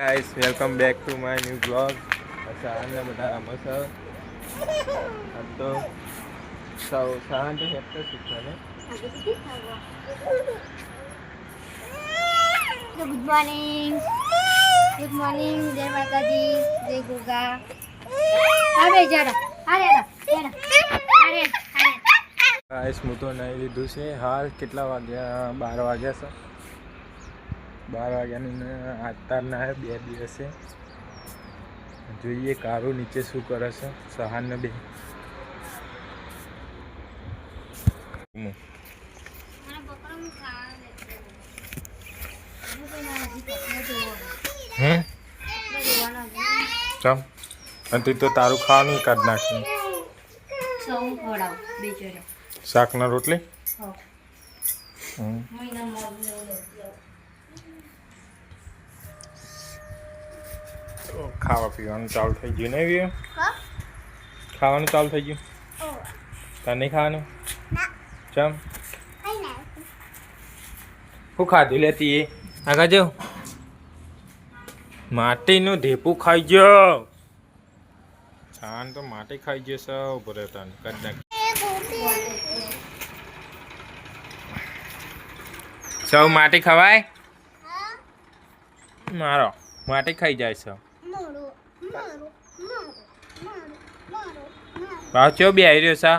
Guys welcome back to my new blog સહાનને બધા રમો છો? આમ તો સૌ સહાન તો હેક્ટર શીખવા ને ગુડ મોર્નિંગ ગુડ મોર્નિંગ જય માતાજી જય ગોગા. અરે જરા અરે અરે અરે ગાઈસ હું તો નહીં લીધું છે. હાલ કેટલા વાગ્યા? બાર વાગ્યા છે. બાર વાગ્યાનું ને આતારના હે બે દિવસે. જોઈએ કારો નીચે શું કરે છે સહાન બે. ચમ. અને તું તો તારું ખાવાનું કાઢ નાખ્યું શાકના રોટલી? હમ. ખાવા પીવાનું ચાલુ થઈ ગયું ને એવી ખાવાનું ચાલુ થઈ ગયું? તને તાર નહીં ખાવાનું? ચમ? શું ખાધું લેતી એ? આગળ જો માટીનું ધેપું ખાઈ ગયો છાન તો માટી ખાઈ ગયો સૌ ભરે તને કરી સૌ માટી ખવાય? મારો માટી ખાઈ જાય સૌ ભાવ ચો બે આવી રહ્યો સા?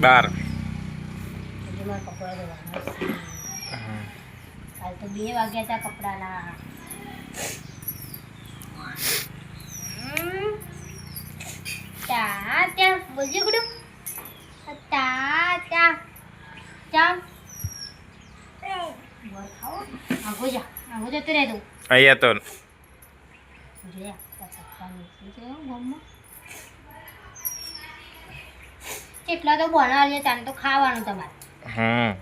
બાર. કાલ તો બે વાગ્યા હતા કપડાના તા ત્યાં બોલજો ગુડુ તા ત્યાં ત્યાં બોલ ખાઓ આગો જા આગો જતો રહે તું. અહીંયા તો? કેટલા તો બનાવીએ તાને તો ખાવાનું તમારે. હમ.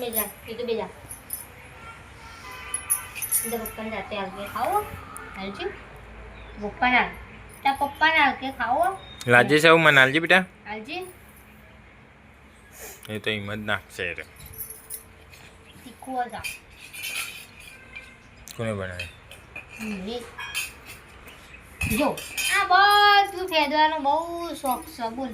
બેજા કીધું બેજા પપ્પાને રાતે આવકે ખાવો હાલજી. પપ્પાના તાર પપ્પાના આવકે ખાવો લાજે સૌ મનાલજી બેટા? હાલજી. એ તો એમ જ નાખશે રે. કોને બનાવે જો આ બધું ફેદવાનો બહુ શોખ છે બોલ.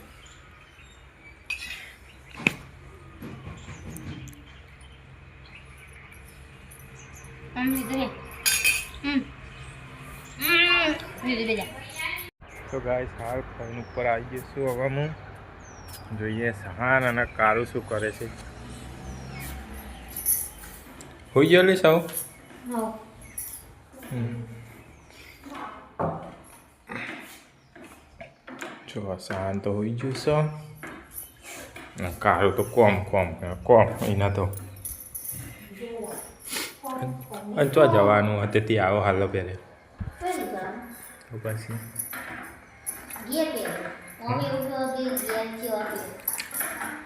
તો ગાય હાલ ફોન ઉપર આવી જઈશું હવે હું જોઈએ સહાન અને કારું શું કરે છે. હોઈ ગયેલી સૌ જો સહાન તો હોઈ ગયું છે. કાળું કારું તો કોમ કોમ કોમ એના તો. ચો જવાનું હતું તે આવો હાલો તો પછી.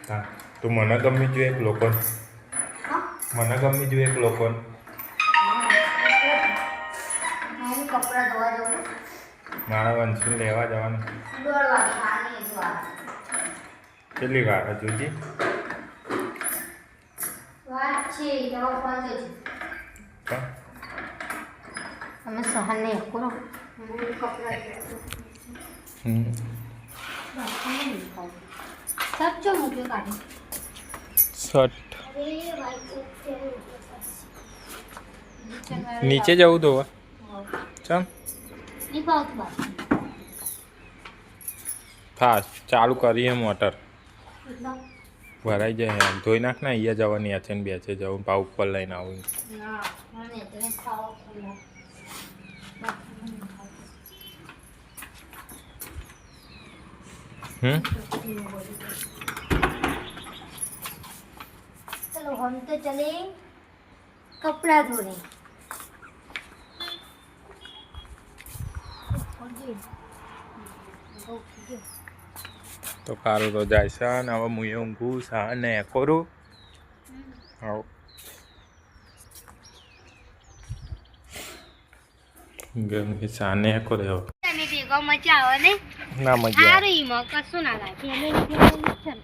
હા તો મને ગમી જોઈએ એક લોકોને. મને ગમી જોઈએ એક લોકોને. મારા વંશને લેવા જવાનું? કેટલી વાર હજુજી સહન નહીં કરો. હમ. શર્ટ નીચે જવું તો ચમ ફાસ્ટ ચાલુ કરીએ મોટર ભરાઈ જાય એમ ધોઈ નાખ ને અહીંયા જવાની આ છે ને બે છે જવું પા ઉપર લઈને આવું હમ ચલો હમ તો ચલે. કપડા ધોને. તો કારું તો જાય છે અને હવે હું એ ઊંઘું છે અને ખોરું આવો ગમે છે આને મજા આવે ને? ના મજા સારું ઈમાં કશું ના લાગે. ફેમિલી ફેમિલી છે ને.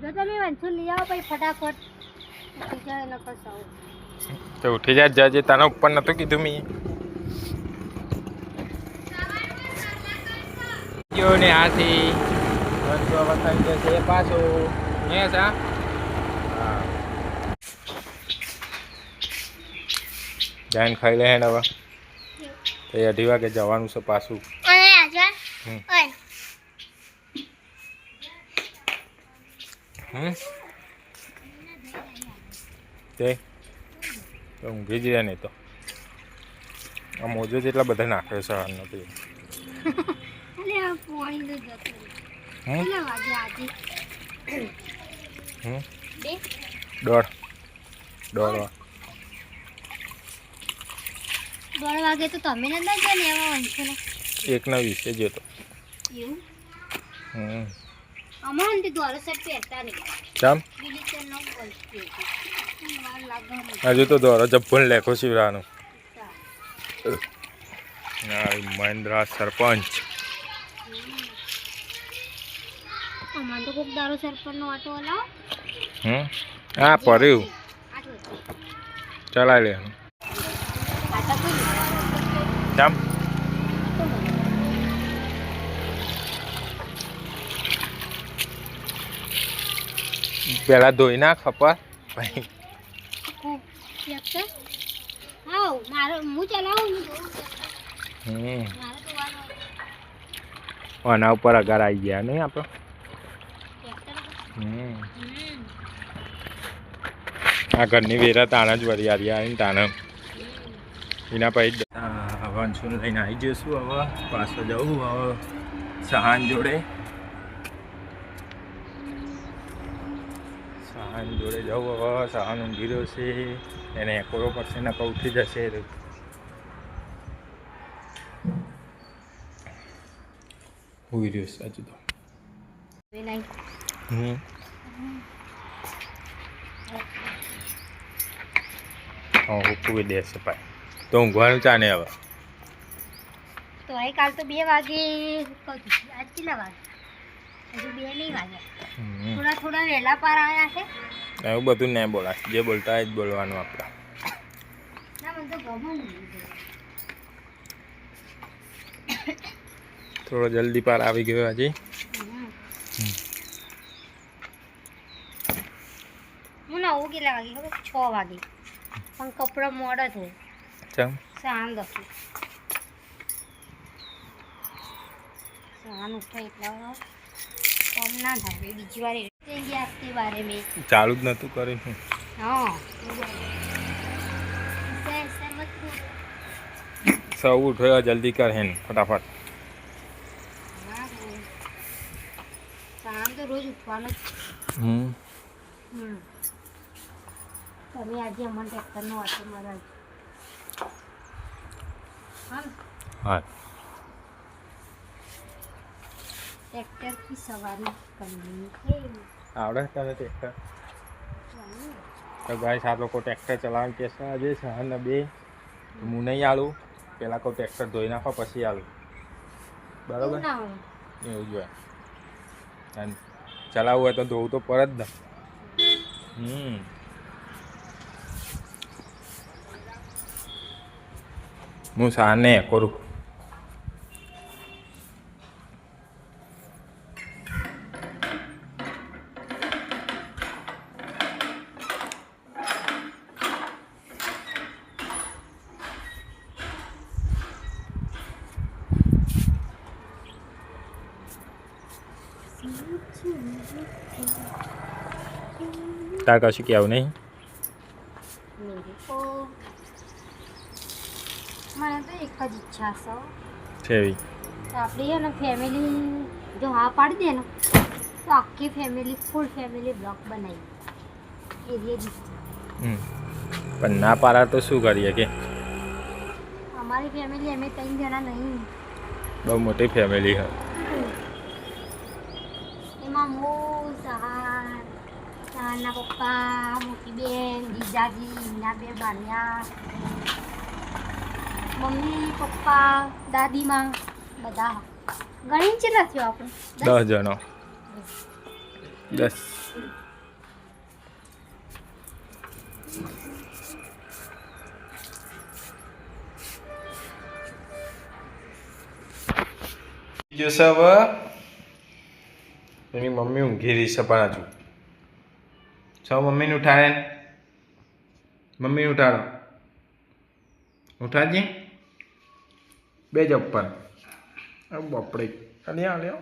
જો તમે વંશુ લઈ આવો પછી ફટાફટ. ઉઠી જાય એટલે કશું તો ઉઠી જા જાજે તને ઉપર નતું કીધું મેં. જો ને આથી વસ્તુ થઈ જશે. પાછો. હે? સા ખાઈ લે હેને હવે. તો અઢી વાગે જવાનું છે પાછું. ઓય. હમ. તે. તો ઊંઘી જ નહીં તો. આ મોજો જેટલા બધા નાખે છે નથી આ બે? દોઢ. દોઢ દોઢ વાગે તો તમે ને ના ગયા ને એમાં વંશુ એકના વીસે જતો એવું હમ. અમારે ને દોરો સેટ પહેરતા નહીં. ચામ બીજી નો બોલતી. હજુ તો દોરો જબ્બન લેખો શિવરાનું. તા. મહેન્દ્ર સરપંચ. અમારે તો કોક દારો સરપંચ નો ઓટો હલાવો હમ? હા જો. ચલાવી લે આ તો કોઈ ચામ જોઉં ધોઈ મારે તો વાર આના ઉપર અગાર આવી ગયા નહીં આપણે આ ઘરની વેરા તાણા જ વરિયારી આવીને તાણા. એના પછી વંશુને લઈને આવી જઈશું હવે. પાછો જવું હવે. સહાન જોડે. સહાન જોડે જવું હવે સહાન ગીરો છે. એને એકોડો પડશે ને ઉઠી જશે. ઉઈ રહ્યો છે હજુ તો. હવે હમ હુકવી દેશે ભાઈ. તો ઊંઘવાનું ચાને હવે તો કાલ તો બે વાગે. આજ કેટલા વાગે? હજુ બે નહીં વાગ્યા થોડા થોડા વહેલા પાર આવ્યા છે. એવું બધું નહીં બોલાય. જે બોલતા એ જ બોલવાનું આપણે. ના થોડો જલ્દી પાર આવી ગયો હજી હું ના હું કેટલા વાગે? ખબર છ? વાગે. પણ કપડો મોડો થયો ચમ? સાંજ હતું સાંજ ઉઠે એટલા કમ ના થાય બીજી વાર એટલે ગયા તે વારે મે ચાલુ જ નહોતું કરી હું હા. સૌ ઉઠ્યો જલ્દી કર હેન, ફટાફટ હા. તો રોજ ઉઠવાનું હમ. તમે આજે અમને ટ્રેક્ટરનો ઓટો મારા હા? ટ્રેક્ટરથી સવારી કરવી એ આવડે તને ટ્રેક્ટર? તો ભાઈ આ લોકો ટ્રેક્ટર ચલાવવાનું કે છે આજે સહન બે હું નહીં આલું પેલા કહું ટ્રેક્ટર ધોઈ નાખો પછી આલું. બરાબર? એવું. જોઈએ અને ચલાવવું હોય તો ધોવું તો પર જ ને. હમ. હું સાને કરું. તાર કશું કહેવું નહીં મેરે કો મને તો એક જ ઈચ્છા છે છે એવી તો આપણી છે ને ફેમિલી જો હા પાડી દે ને તો આખી ફેમિલી ફૂલ ફેમિલી બ્લોક બનાવી એ જ હમ પણ ના પાડા તો શું કરીએ કે અમારી ફેમિલી અમે ત્રણ જણા નહીં બહુ મોટી ફેમિલી છે એમાં હું સહાર સહારના પપ્પા મોટી બેન જીજાજી એમના બે બાન્યા મમ્મી પપ્પા દાદીમાં બધા ગણીને કેટલા થયો આપણે દસ? દસ જણો દસ બીજો સબ એની મમ્મી ઊંઘી રહી છે પણ હજુ સૌ મમ્મીને ઉઠાડે મમ્મીને ઉઠાડો. ઉઠાડજે. બે જ ઉપર બપડે અલ્યા અલ્યા.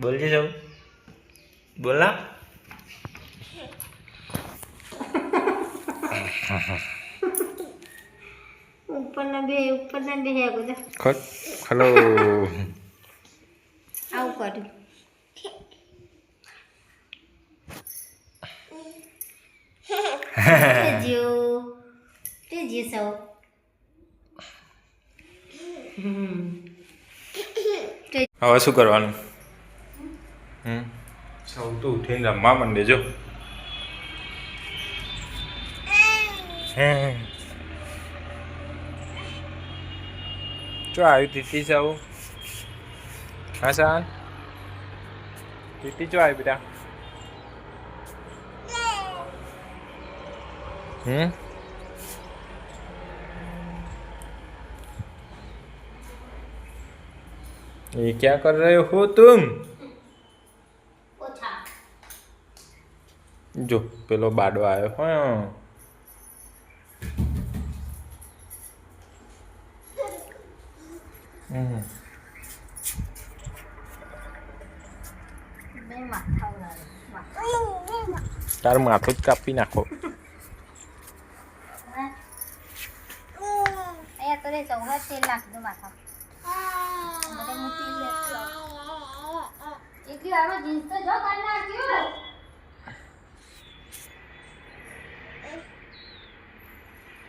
બોલજે સૌ બોલા ઉપરના બે ઉપરના બે હે બધા. ખત ખલો આવું તેજીઓ. તેજી સૌ. હવે શું કરવાનું? હમ? સૌ તો ઉઠીને રમવા માંડે જો. હે ચો આવી ટીટી સૌ હા સાન ટીટી ચો આવી બેટા હમ ये क्या कर रहे हो तुम ઓછા જો પેલો બાડો આવ્યો હા જીન્સ માથું જ કાપી નાખો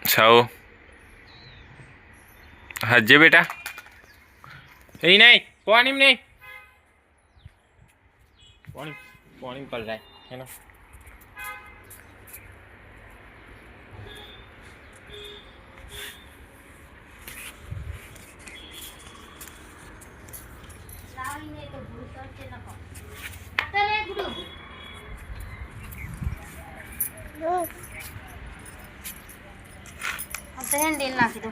છાઓ હજે બેટા એ નહીં પાણી નહીં પાણી પાણી પર જાય હેનો લાવીને તો ભૂલ કરશે નકો. અત્યારે ગુડુ. અત્યારે એને તેલ નાખી દો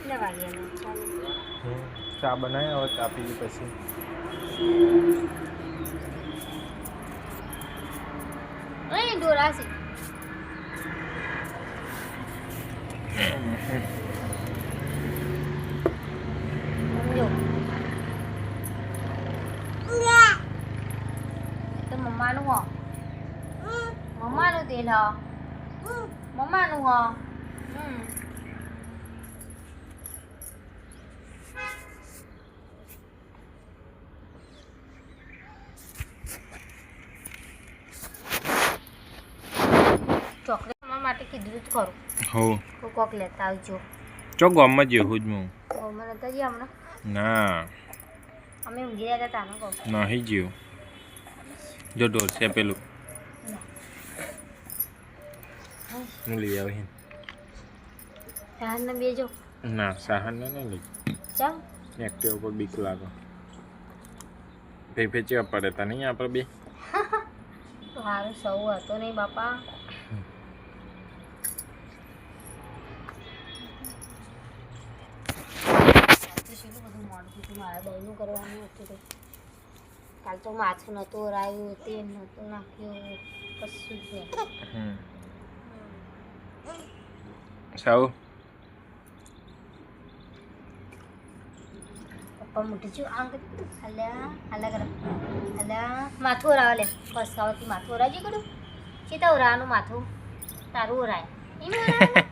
કેટલા વાગ્યાના? ચા બનાવી હવે ચા પીધી પછી અહીં દોરાશે સમજો તો મમ્માનું હો મમ્માનું તેલ હો મમ્માનું હો હમ ચોકલેટ તમારા માટે કીધું જ કરું હો. કોઈ કોક લેતા આવજો. ચો ગામમાં જેવું જ હું. ઓ મને તો જી હમણાં. ના. અમે ઊંઘી રહ્યા હતા તાનો કહું નહીં જીવ જો ડોર છે પેલું. હું લઈ આવી સાહન ને બેજો ના સાહન ને નહીં લઈ. ચાલ એક્ટિવ ઉપર બીક લાગે. ફેફે ચેવા પડે તા નહીં આપણે બે? તો હારું સૌ હતો નહીં બાપા આજે શેનું બધું મોડું થયું હતું મારે બહેનું કરવાનું હતું કાલ તો માથું નહોતું ઓરાયું તેલ નહોતું નાખ્યું કશું જ નહીં. સાવ? પપ્પા મોટી છું આમ હલ્યા હલ્યા કરો હલ્યા માથું ઓરાવા લે. બસ હવેથી માથું ઓરાજી કરું ચેતા ઓરાવાનું માથું. તારું ઓરાય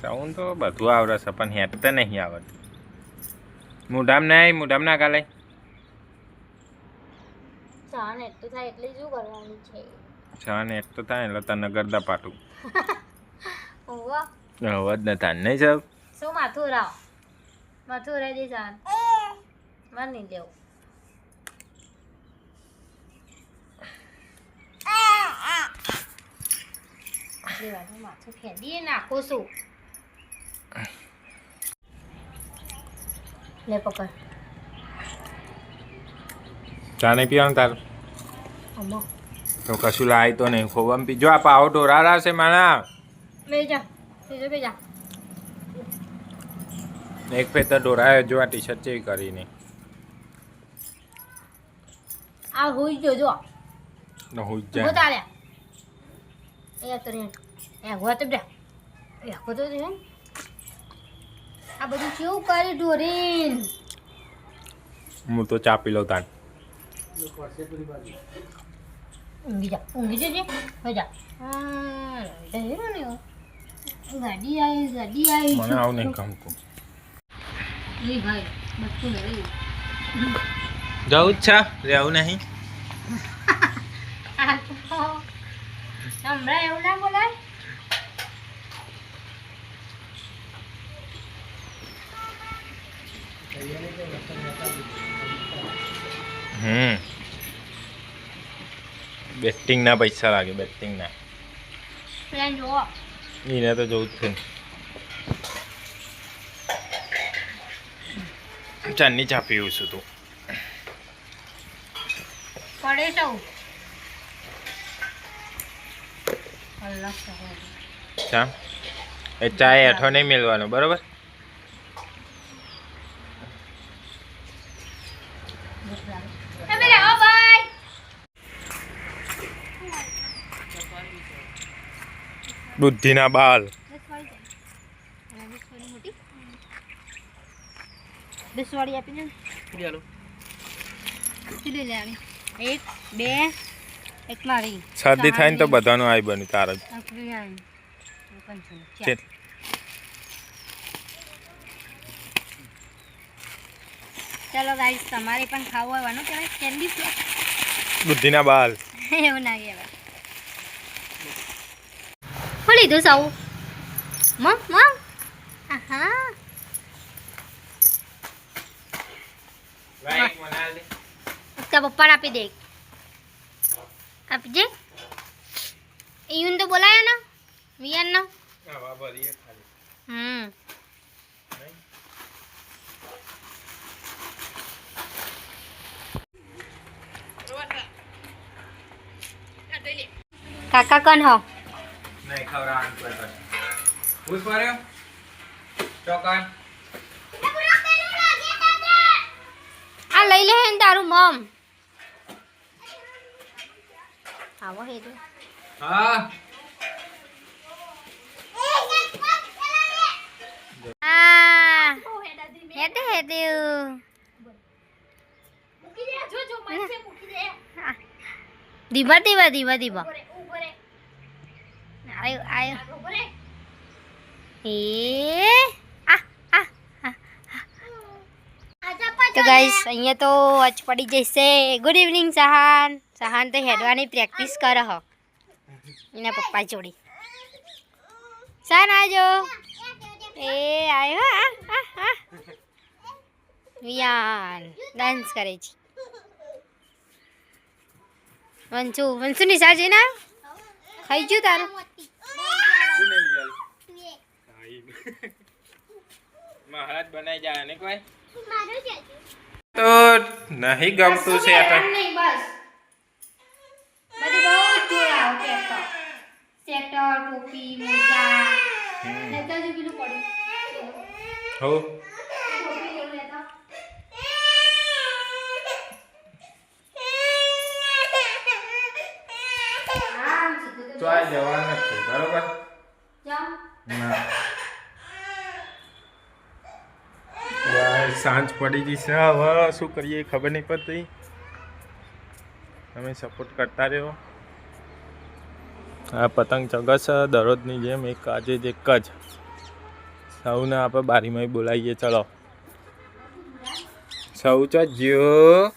સાઉન્ડ તો બધું આવડે છે પણ હેટ તો નહીં આવડતું. મોઢામ નહીં મોઢામ ના કાલે ચાને એટલું થાય એટલે શું કરવાનું છે છાન એક તો થાય એટલે તને ગરદા પાટું ઓવો અવાજ ન થાય નહીં સાહેબ શું માથું રાવ માથું રાઈ દે જાન માર નહીં લેવું લેવાનું માથું ફેંદીએ નાખો છું લે પકડ. ચા નહીં પીવાનું તાર? તો કશું લાય તો નહીં. ખોવામાં પીજો આ પાવો ઢોરા છે મારા. બે જા. બીજો બે એક ફેતર ઢોરાયો જો આ ટી શર્ટ ચેવી કરીને. આ હોઈ જો. જો હું જ જાય. જાય લે એ તો રે એ હો તો બે એ હો તો આ બધું કેવું કરી ઢોરીન? હું તો ચા પી લઉં તાન ઊંઘી જા ઊંઘી જજે. હો જા હેરો ને ગાડી આવી ગાડી આવી. મને આવું નહીં ગમતું. એ ભાઈ બચ્ચું ને રહ્યું જવું જ છે રહેવું નહીં. હમણાં એવું ના બોલાય? હમ. બેટિંગના પૈસા લાગે બેટિંગના એને તો જવું જ છે. ચાંદની ચા પીવું છું તું. પડે સૌ ચા? એ ચા હેઠો નહીં મેળવાનો બરોબર તમે લાવો ભાઈ બુદ્ધિના બાલ. દસવાળી આપી દે એક બે એક મારી શરદી થાય ને તો બધાનું આવી. બન્યું તાર જ. ચાલો. ગાઈસ તમારે પણ ખાવું હોય વાનું કહેવાય કેન્ડી બુદ્ધિના બાલ. એવું ના કહેવાય. શું લીધું સૌ મમ મમ આહા. તારા પપ્પાને આપી દે. આપી દે. ઈયુન તો બોલાયો ને. વિયાન નો હમ. કાકા કોણ હો? ખવડાવવાનું કોઈ પણ. ભૂત માર્યો? ચોકન. આ લઈ લે ને તારું મમ. આવો હેજો હા. આ હેડે હેડે ધીમા ધીમા ધીમા ધીમા આયો આયો એ. તો ગાઈસ અહીંયા તો વચ પડી જશે ગુડ ઇવનિંગ સહાન સહાન તો હેડવાની પ્રેક્ટિસ કરે હો એના પપ્પા જોડે સહાન આજો એ આયો આ, આ, આ. વિયાન ડાન્સ કરે છે વંશુ વંશુ નિશા જઈને ખાઈ ગયું તારું મહારાજ બનાઈ જાય ને કોઈ? તો નહીં ગમતું છે ટોપી મોજા. હમ. જો પેલું પડ્યું. હો. સાંજ પડી ગઈ છે. હવે શું કરીએ? ખબર નહીં પડતી. તમે સપોર્ટ કરતા રહ્યો. આ પતંગ ચગસ દરરોજની જેમ. એક આજે જ એક જ. સૌને આપણે બારીમાં બોલાવીએ. ચલો. સૌ ચો જ્યો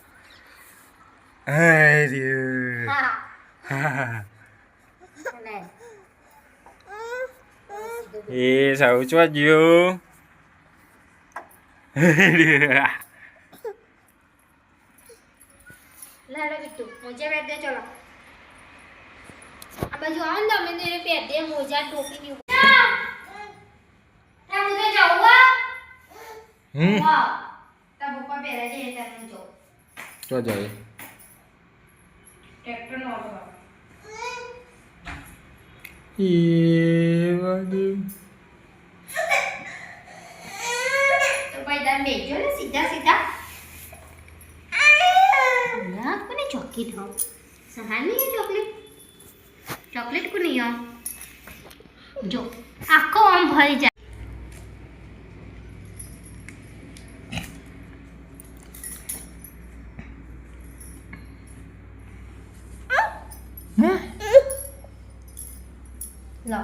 એ સૌ ચો જ્યો લાડો બિટ્ટુ મોજા પહેર દે ચલો. આ બાજુ આવો ને તમે તેને પહેર દે મોજા ટોપી ની મુજે હા. હમ. વાહ તા પપ્પા પહેરે છે એ તને જો તો જાય. ટ્રેક્ટર નો એ વાગે તો ભાઈ તમે બેજો ને સીધા સીધા ના કોને ચોકલેટ હો સહાની હે ચોકલેટ ચોકલેટ કોની હો જો આખો આમ ભરી જાય લો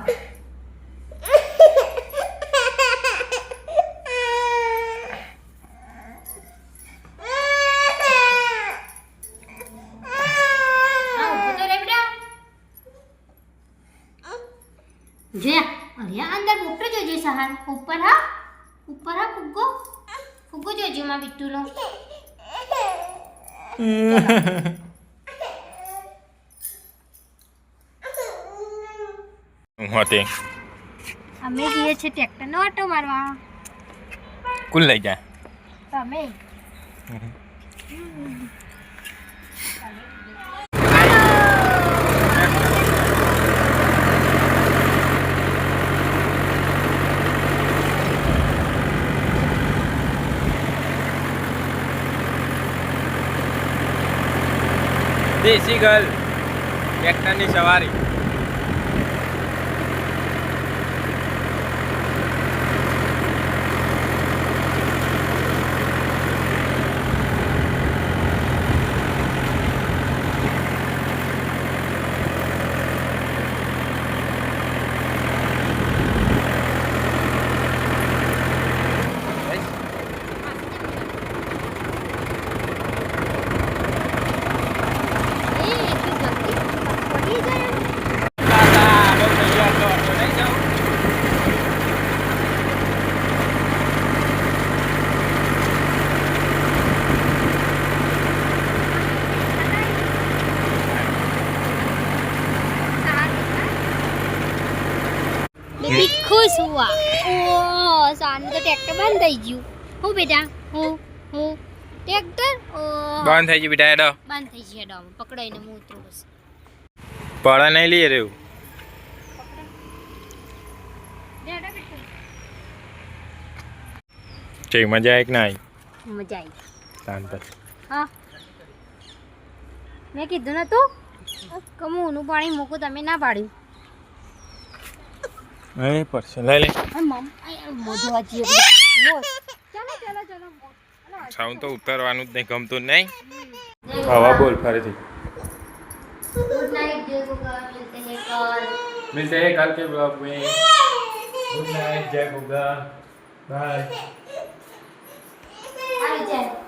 હા ઊભો તો રે બેટા જોયા અરે આ અંદર ઉપર જોજો સહાર ઉપર હા ઉપર હા ફુગ્ગો ફુગ્ગો જોજો માં બિટ્ટુનો હોતે. અમે જઈએ છીએ ટ્રેક્ટરનો ઓટો મારવા. કુલ લઈ જાય તમે? દેશી ગર્લ ટ્રેક્ટરની સવારી એ એટલી જલ્દી પડી જાય દાદા, બહુ તૈયાર તો હતો, નહીં જાઉં? બેબી ખુશ હુઆ ઓ સાનું તો ટ્રેક્ટર બંધ થઈ ગયું હું બેટા? હું હું. ટ્રેક્ટર બંધ થઈ ગયું બેટા એડો બંધ થઈ ગયું હેડો. પકડાઈને હું ઉતરું બસ. પડા નહીં લઈએ રેવું ચઈ મજા આવી કે ના આવી મજા આવી શાંત હા. મેં કીધું ને તું કે પાણી મૂકું તમે ના પાડ્યું. એ પરસે લઈ લે. મમ મોઢું વાંચી ચાલો સાઉન્ડ તો ઉતારવાનું જ નહીં ગમતું નહીં હવા બોલ ફરીથી गुड नाइट जय गोगा मिलते हैं कल मिलते हैं कल के ब्लॉग में गुड नाइट जय गोगा बाय बाय जय